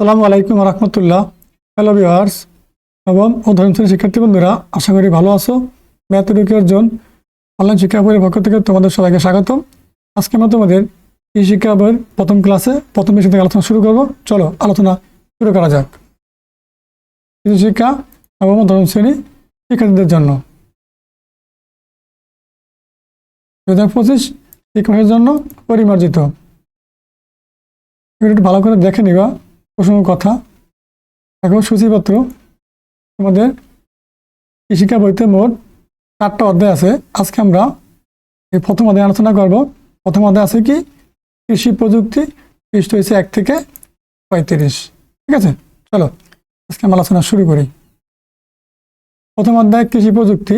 আসসালামু আলাইকুম রহমতুল্লাহ। Hello viewers নবম ও ধর্ম শিক্ষার্থী বন্ধুরা, আশা করি ভালো আছো। ম্যাথমেটিক অর্জন অনলাইন শিক্ষা বইয়ের পক্ষ থেকে তোমাদের সবাইকে স্বাগত আজকে আমরা তোমাদের এই শিক্ষা বইয়ের প্রথম ক্লাসে, প্রথম বিষয় থেকে আলোচনা শুরু করব। চলো, আলোচনা শুরু করা যাক। কৃষি শিক্ষা নবম ও ধর্ম শ্রেণি শিক্ষার্থীদের জন্য। দু হাজার পঁচিশ শিক্ষাবর্ষের জন্য পরিমার্জিত। ভালো করে দেখে নিবা। প্রসঙ্গ কথা। এখন সূচিপত্র। আমাদের কৃষিকা বইতে মোট চারটা অধ্যায় আছে। আজকে আমরা এই প্রথম অধ্যায় আলোচনা করব। প্রথম অধ্যায় আছে কি? কৃষি প্রযুক্তি পৃষ্ঠ হয়েছে এক থেকে পঁয়ত্রিশ। ঠিক আছে? চলো, আজকে আমরা আলোচনা শুরু করি। প্রথম অধ্যায়, কৃষি প্রযুক্তি।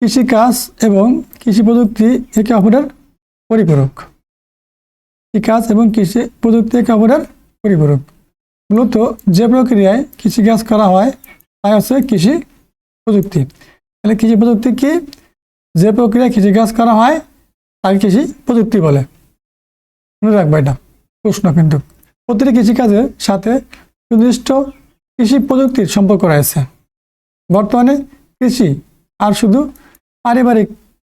কৃষিকাজ এবং কৃষি প্রযুক্তি একে অপরের পরিপূরক। কৃষিকাজ এবং কৃষি প্রযুক্তি একে অপরের পরিপূরক। মূলত যে প্রক্রিয়ায় কৃষিকাজ করা হয়, তা হচ্ছে কৃষি প্রযুক্তি। তাহলে কৃষি প্রযুক্তি কি? যে প্রক্রিয়ায় কৃষিকাজ করা হয়, তাকে কৃষি প্রযুক্তি বলে। মনে রাখবে এটা প্রশ্ন কিন্তু। প্রতিটি কৃষিকাজের সাথে সুনির্দিষ্ট কৃষি প্রযুক্তির সম্পর্ক রয়েছে। বর্তমানে কৃষি আর শুধু পারিবারিক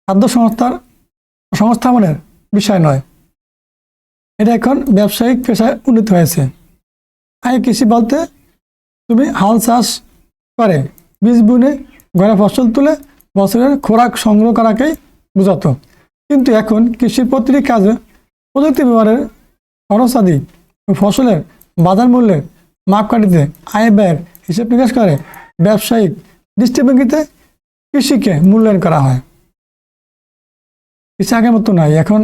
খাদ্য সংস্থার সংস্থাপনের বিষয় নয় এটা এখন ব্যবসায়িক পেশায় উন্নীত হয়েছে। আগে কৃষি বলতে তুমি হাল চাষ করে, বীজ বুনে, ঘরে ফসল তুলে, বছরের খোরাক সংগ্রহ করাকেই বোঝাতো। কিন্তু এখন কৃষির প্রতিটি কাজে প্রযুক্তি ব্যবহারের খরচাদি ফসলের বাজার মূল্যের মাপকাঠিতে আয় ব্যয়ের হিসেব নিকাশ করে ব্যবসায়িক দৃষ্টিভঙ্গিতে কৃষিকে মূল্যায়ন করা হয়। কৃষি আগের মতো নয়, এখন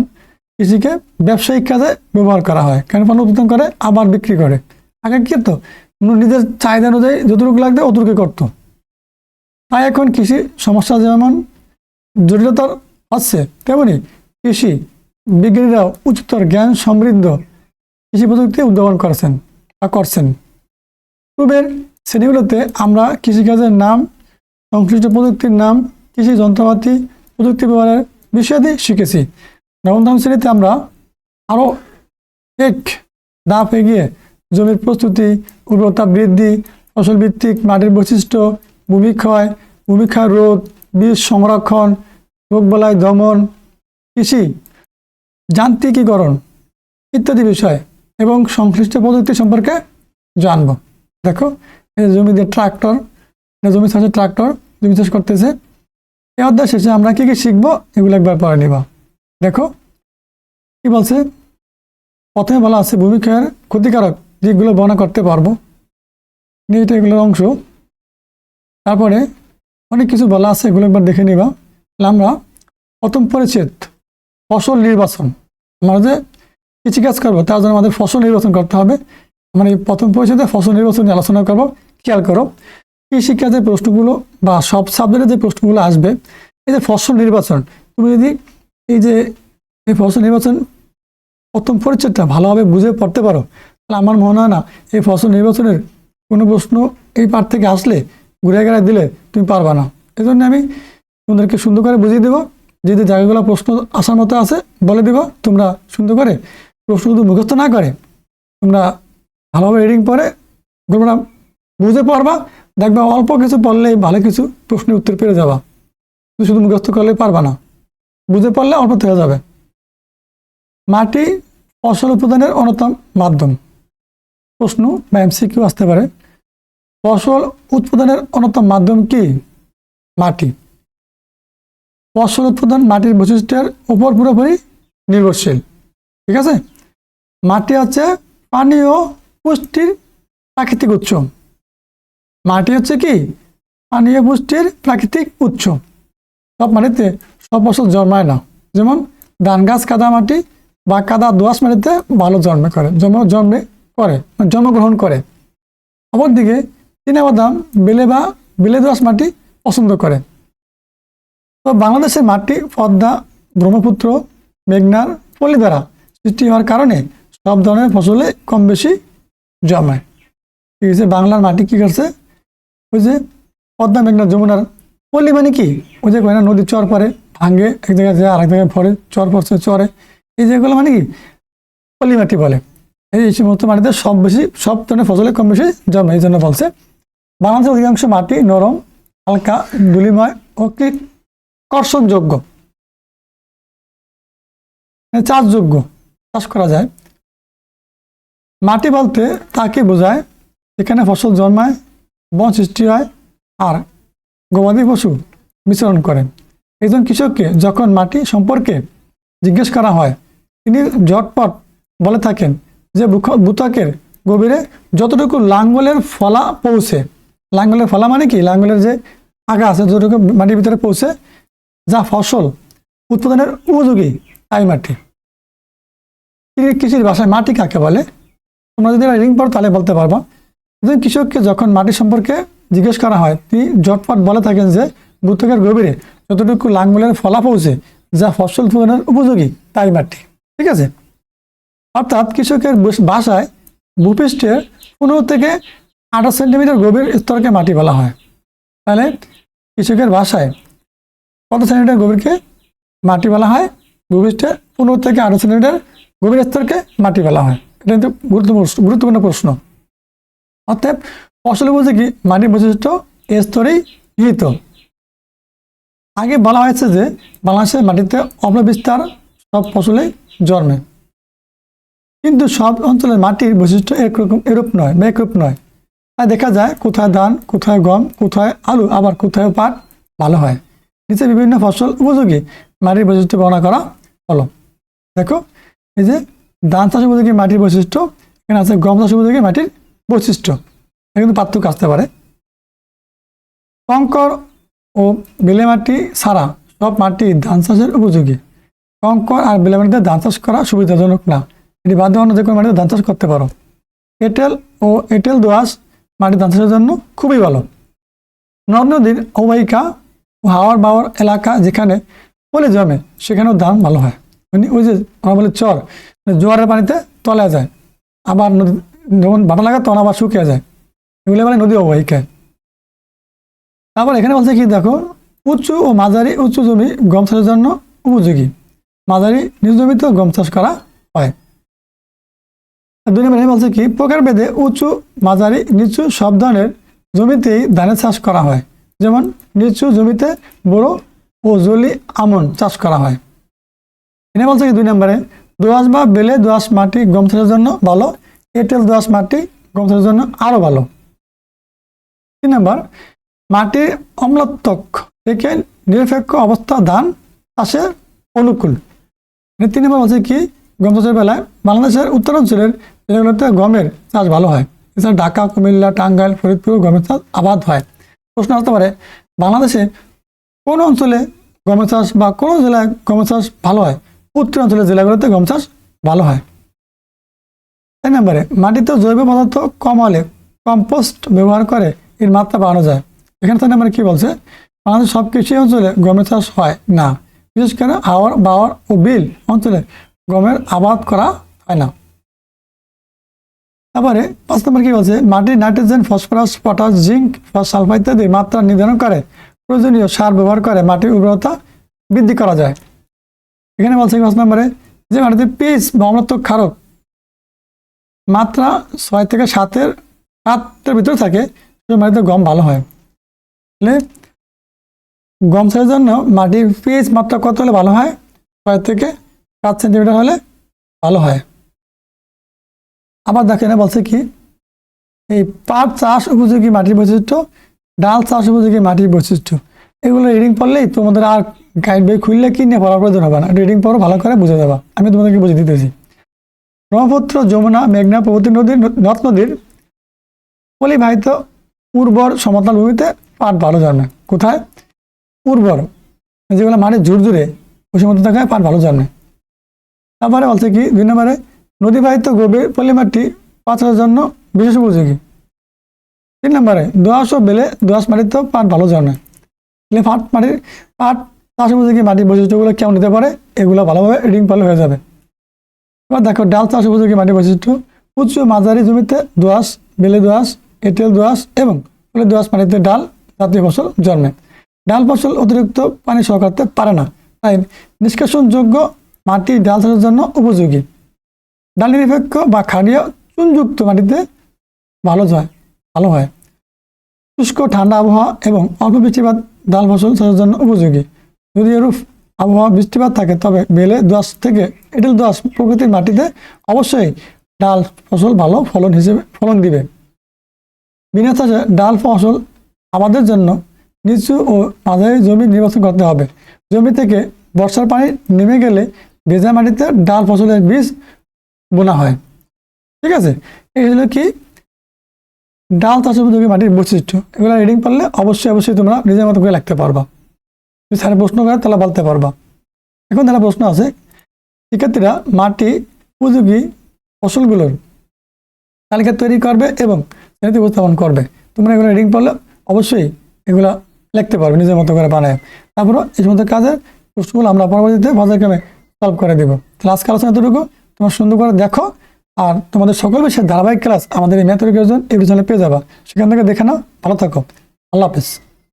কৃষিকে ব্যবসায়িক কাজে ব্যবহার করা হয়। কেন পণ্য উৎপাদন করে, আবার বিক্রি করে। আগে কি তো নিজের চাহিদা অনুযায়ী যতটুকু লাগবে অতটুকু করতো। তাই এখন কৃষি সমস্যা যেমন জটিলতার হচ্ছে, তেমনি কৃষি বিজ্ঞানীরাও উচ্চতর জ্ঞান সমৃদ্ধ কৃষি প্রযুক্তি উদ্ভাবন করেছেন বা করছেন। পূর্বের শ্রেণীগুলোতে আমরা কৃষিকাজের নাম, সংশ্লিষ্ট প্রযুক্তির নাম, কৃষি যন্ত্রপাতি, প্রযুক্তি ব্যবহারের বিষয়াদি শিখেছি। নবম দশম শ্রেণীতে আমরা আরও এক ধাপ এগিয়ে জমির প্রস্তুতি, উর্বরতা বৃদ্ধি ফসল ভিত্তিক মাটির বৈশিষ্ট্য ভূমিক্ষয় ভূমিক্ষয় রোধ, বীজ সংরক্ষণ, রোগবালাই দমন, কৃষি, যান্ত্রিকীকরণ ইত্যাদি বিষয় এবং সংশ্লিষ্ট প্রযুক্তি সম্পর্কে জানব। দেখো, এই জমিতে ট্রাক্টর জমি চাষের ট্রাক্টর, জমি চাষ করতেছে। এই অধ্যায় শেষে আমরা কি কি শিখব এগুলো একবার পরে নিব। দেখো, কি বলছে? প্রথমে বলা আছে, ভূমিক্ষয়ের ক্ষতিকারক দিকগুলো বর্ণনা করতে পারব। এটা এগুলোর অংশ। তারপরে অনেক কিছু বলা আছে, এগুলো একবার দেখে নিবা। আমরা প্রথম পরিচ্ছেদ, ফসল নির্বাচন। আমরা যে কৃষিকাজ করব, তার জন্য আমাদের ফসল নির্বাচন করতে হবে। মানে প্রথম পরিচ্ছেদে ফসল নির্বাচন নিয়ে আলোচনা করব। খেয়াল করো কৃষিকাজের প্রশ্নগুলো বা সব সাবজেক্টের যে প্রশ্নগুলো আসবে, এই যে ফসল নির্বাচন, তুমি যদি এই যে এই ফসল নির্বাচন প্রথম পরিচ্ছেদটা ভালোভাবে বুঝে পড়তে পারো। তাহলে আমার মনে হয় না, এই ফসল নির্বাচনের কোনো প্রশ্ন এই পার থেকে আসলে ঘুরে গেড়ে দিলে তুমি পারবা না। এই জন্য আমি তোমাদেরকে সুন্দর করে বুঝিয়ে দেবো, যে যে জায়গাগুলো প্রশ্ন আসার মতো আছে বলে দেবো, তোমরা সুন্দর করে প্রশ্ন শুধু মুখস্থ না করে, তোমরা ভালোভাবে রিডিং পরে তোমরা বুঝে পারবা দেখবা অল্প কিছু পড়লেই ভালো কিছু প্রশ্নের উত্তর পেয়ে যাবা। তুমি শুধু মুখস্থ করলে পারবা না। বুঝে পারলে অল্প থেকে যাবে। মাটি ফসল উৎপাদনের অন্যতম মাধ্যম। প্রশ্ন বা এমসিকিউ আসতে পারে। ফসল উৎপাদনের অন্যতম মাধ্যম কি? মাটি। ফসল উৎপাদন মাটির বৈশিষ্ট্যের উপর পুরোপুরি নির্ভরশীল। ঠিক আছে? মাটি হচ্ছে পানি ও পুষ্টির প্রাকৃতিক উৎস। মাটি হচ্ছে কি? পানীয় পুষ্টির প্রাকৃতিক উৎস। সব মাটিতে সব ফসল জন্মায় না। যেমন ধান গাছ, কাদা মাটি বা কাদা দোয়াশ মাটিতে ভালো জন্মে করে, জন্ম, জন্মে করে, জন্মগ্রহণ করে। অপরদিকে বাদাম বেলে বা বেলে দোয়াশ মাটি পছন্দ করে। তো বাংলাদেশের মাটি, পদ্মা, ব্রহ্মপুত্র, মেঘনার পলি দ্বারা সৃষ্টি হওয়ার কারণে সব ধরনের ফসলে কম বেশি জন্মায়। ঠিক আছে বাংলার মাটি কী করছে? ওই যে পদ্মা মেঘনা যমুনার পল্লী মানে কি? ওই যে কয়না নদী চর পরে। ভাঙে, এক জায়গায় যায়, আরেক জায়গায় ভরে চর পড়ছে চরে। এই যেগুলো মানে কি? পল্লী মাটি বলে। এই সমস্ত মাটিতে সব বেশি, সব ধরনের ফসলে কম বেশি জন্মে, এই জন্য বলছে। বাংলাদেশের অধিকাংশ মাটি নরম, হালকা ধুলিময় ও কি কর্ষণযোগ্য। মানে চাষযোগ্য, চাষ করা যায়। মাটি বলতে তাকে বোঝায় এখানে ফসল জন্মায়, বন সৃষ্টি হয়, আর গবাদি পশু বিচরণ করেন একজন কৃষককে যখন মাটি সম্পর্কে জিজ্ঞেস করা হয়, তিনি ঝটপট বলে থাকেন যে ভূত্বকের গভীরে যতটুকু লাঙ্গলের ফলা পৌঁছে, লাঙ্গলের ফলা মানে কি? লাঙ্গলের যে আগা আছে যতটুকু মাটির ভিতরে পৌঁছে, যা ফসল উৎপাদনের উপযোগী তাই মাটি। কৃ- কৃষির ভাষায় মাটি কাকে বলে? তোমরা যদি রিং পড়ো তাহলে বলতে পারব। একজন কৃষককে যখন মাটি সম্পর্কে জিজ্ঞেস করা হয়, তিনি জটপট বলে থাকেন যে ভূত্বকের গভীরে যতটুকু লাঙ্গলের ফলা পৌঁছে, যা ফসল উৎপাদনের উপযোগী তাই মাটি ঠিক আছে? অর্থাৎ কৃষকের বাসায় ভূপৃষ্ঠের পনেরো থেকে আঠাশ সেন্টিমিটার গভীর স্তরকে মাটি বলা হয়। তাহলে কৃষকের ভাষায় কত সেন্টিমিটার গভীরকে মাটি বলা হয়? ভূপৃষ্ঠের পনেরো থেকে আঠাশ সেন্টিমিটার গভীর স্তরকে মাটি বলা হয়। এটা কিন্তু গুরুত্বপূর্ণ গুরুত্বপূর্ণ প্রশ্ন। অর্থাৎ ফসল কি মাটির বৈশিষ্ট্য এ স্তরেই নিহিত আগে বলা হয়েছে যে বাংলাদেশের মাটিতে অম্লবিস্তার সব ফসলেই জন্মে। কিন্তু সব অঞ্চলের মাটির বৈশিষ্ট্য একরকম এরূপ নয় বা একরূপ নয়। তাই দেখা যায় কোথায় ধান, কোথায় গম, কোথায় আলু, আবার কোথায় পাট ভালো হয়। নিচে বিভিন্ন ফসল উপযোগী মাটির বৈশিষ্ট্য বর্ণনা করা হলো। দেখো, এই যে ধান চাষ উপযোগী মাটির বৈশিষ্ট্য, এখানে আছে গম চাষ উপযোগী মাটির বৈশিষ্ট্য। এটা কিন্তু পার্থক্য আসতে পারে। কঙ্কর ও বেলে মাটি ছাড়া সব মাটি ধান চাষের উপযোগী। কঙ্কর আর বেলে মাটিতে ধান চাষ করা সুবিধাজনক না। এটি বাদ দিয়ে অন্য যে কোনো মাটিতে ধান চাষ করতে পারো। এঁটেল ও এঁটেল দোআঁশ মাটি ধান চাষের জন্য খুবই ভালো। নদ নদীর অববাহিকা ও হাওয়ার বাওয়ার এলাকা যেখানে পলে জমে, সেখানেও ধান ভালো হয়। মানে ওই যে আমরা বলি চর জোয়ারের পানিতে তলা যায়। আবার নদী যখন বাটা লাগে তখন আবার শুকিয়ে যায়। এগুলো মানে নদী অববাহিকায় তারপর এখানে বলছে কি, দেখো উঁচু ও মাঝারি উঁচু জমি গম চাষের জন্য উপযোগী। মাঝারি নিজ জমিতে গম চাষ করা হয়। দুই নম্বরে বলছে কি প্রকার ভেদে উঁচু মাঝারি, নিচু সব ধরনের জমিতেই ধানের চাষ করা হয়। যেমন, নিচু জমিতে বড় ও জলি আমন চাষ করা হয়। এনে বলছে কি, দুই নম্বরে, দোআঁশ বা বেলে দোআঁশ মাটি গম চাষের জন্য ভালো, এঁটেল দোআঁশ মাটি গম চাষের জন্য আরও ভালো। তিন নম্বর মাটির অম্লত্বক থেকে নিরপেক্ষ অবস্থা ধান চাষের অনুকূল। তিন বলছে কি গম চাষের বেলায় বাংলাদেশের উত্তরাঞ্চলের জেলাগুলোতে গমের চাষ ভালো হয়? এছাড়া ঢাকা, কুমিল্লা, টাঙ্গাইল, ফরিদপুর গমের চাষ আবাদ হয়। প্রশ্ন আসতে পারে, বাংলাদেশে কোন অঞ্চলে গমের চাষ বা কোন জেলায় গমের চাষ ভালো হয়? উত্তরাঞ্চলের জেলাগুলোতে গম চাষ ভালো হয়। এক নম্বরে, মাটিতে জৈব পদার্থ কম হলে কম্পোস্ট ব্যবহার করে এর মাত্রা বাড়ানো যায়। এখানে তাই নম্বরে কি বলছে? বাংলাদেশ সব কৃষি অঞ্চলে গমের চাষ হয় না। বিশেষ করে হাওয়ার বাওয়ার ও বিল অঞ্চলে গমের আবাদ করা হয় না। তারপরে পাঁচ নম্বর কি বলছে? মাটির নাইট্রোজেন, ফসফরাস, পটাশ, জিঙ্ক বা সালফার ইত্যাদি মাত্রা নির্ধারণ করে প্রয়োজনীয় সার ব্যবহার করে মাটির উর্বরতা বৃদ্ধি করা যায়। এখানে বলছে পাঁচ নম্বরে? যে মাটিতে পিচ বা অম্লত্বক ক্ষারক মাত্রা ছয় থেকে সাতের সাতের ভিতরে থাকে সে মাটিতে গম ভালো হয়। তাহলে গম চাষের জন্য মাটির পিএইচ মাত্রা কত হলে ভালো হয়? ছয় থেকে সাত সেন্টিমিটার হলে ভালো হয়। আবার দেখো এখানে বলছে কি, এই পাট চাষ উপযোগী মাটির বৈশিষ্ট্য, ডাল চাষ উপযোগী মাটির বৈশিষ্ট্য। এগুলো রিডিং পড়লেই তোমাদের আর গাইড বই খুললে কি নিয়ে পড়ার প্রয়োজন হবে না। রিডিং পড়ো, ভালো করে বুঝে দেবা আমি তোমাদেরকে বুঝে দিতেছি। ব্রহ্মপুত্র, যমুনা, মেঘনা প্রভৃতি নদীর, নদ নদীর পলিবাহিত উর্বর সমতল ভূমিতে পাট ভালো জন্মে। কোথায়? উর্বর। যেগুলো মাটি ঝুরঝুরে ওই সমস্ত জায়গায় পাট ভালো জন্মে। তারপরে বলছে কি, দুই নম্বরে, নদীবাহিত গভীর পলিমাটি পাট চাষের জন্য বিশেষ উপযোগী। তিন নম্বরে দোয়াশ বেলে দোয়াশ মাটিতেও পাট ভালো জন্মে। তাহলে পাট মাটির, পাট চাষ উপযোগী মাটির বৈশিষ্ট্যগুলো কেমন নিতে পারে? এগুলো ভালোভাবে রিং পারলে হয়ে যাবে। এবার দেখো, ডাল চাষ উপযোগী মাটির বৈশিষ্ট্য। উচ্চ মাঝারি জমিতে দোয়াশ বেলে দোয়াশ এঁটেল দোয়াশ এবং দোয়াশ মাটিতে ডাল জাতীয় ফসল জন্মে। ডাল ফসল অতিরিক্ত পানি সহ করতে পারে না, তাই নিষ্কাশনযোগ্য মাটি ডাল চাষের জন্য উপযোগী। ডাল নিরপেক্ষ বা ক্ষারীয় চুনযুক্ত মাটিতে ভালো হয় ভালো হয়। শুষ্ক ঠান্ডা আবহাওয়া এবং অল্প বৃষ্টিপাত ডাল ফসল চাষের জন্য উপযোগী। যদি এরূপ আবহাওয়া বৃষ্টিপাত থাকে, তবে বেলে দোয়াশ থেকে এঁটেল দোয়াশ প্রকৃতির মাটিতে অবশ্যই ডাল ফসল ভালো ফলন হিসেবে ফলন দিবে। বিনা চাষে ডাল ফসল আমাদের জন্য নিচু ও মাঝারি জমি নির্বাচন করতে হবে। জমি থেকে বর্ষার পানি নেমে গেলে ভেজা মাটিতে ডাল ফসলের বীজ বোনা হয়। ঠিক আছে? এই হলো কি? ডাল চাষ উপযোগী মাটির বৈশিষ্ট্য। এগুলো রিডিং পারলে অবশ্যই অবশ্যই তোমরা নিজের মতো করে লিখতে পারবা। যদি স্যার প্রশ্ন করে তাহলে বলতে পারবা। এখন তাহলে প্রশ্ন আছে, শিক্ষার্থীরা মাটি উপযোগী ফসলগুলোর তালিকা তৈরি করবে এবং শ্রেণীতে উপস্থাপন করবে। তোমরা এগুলো রিডিং পড়লে অবশ্যই এগুলো লিখতে পারবে, নিজের মতো করে বানায়। তারপরে এই সমস্ত কাজের প্রশ্নগুলো আমরা পরবর্তীতে পর্যায়ক্রমে সলভ করে দেবো। ক্লাস আজকে আলোচনা এতটুকু। তোমার সুন্দর করে দেখো আর তোমাদের সকল বেশি ধারাবাহিক ক্লাস আমাদের এই ম্যাথ জন এই চ্যানেলে পেয়ে যাবা। সেখান থেকে দেখে নাও, ভালো থাকো। আল্লাহ হাফেজ।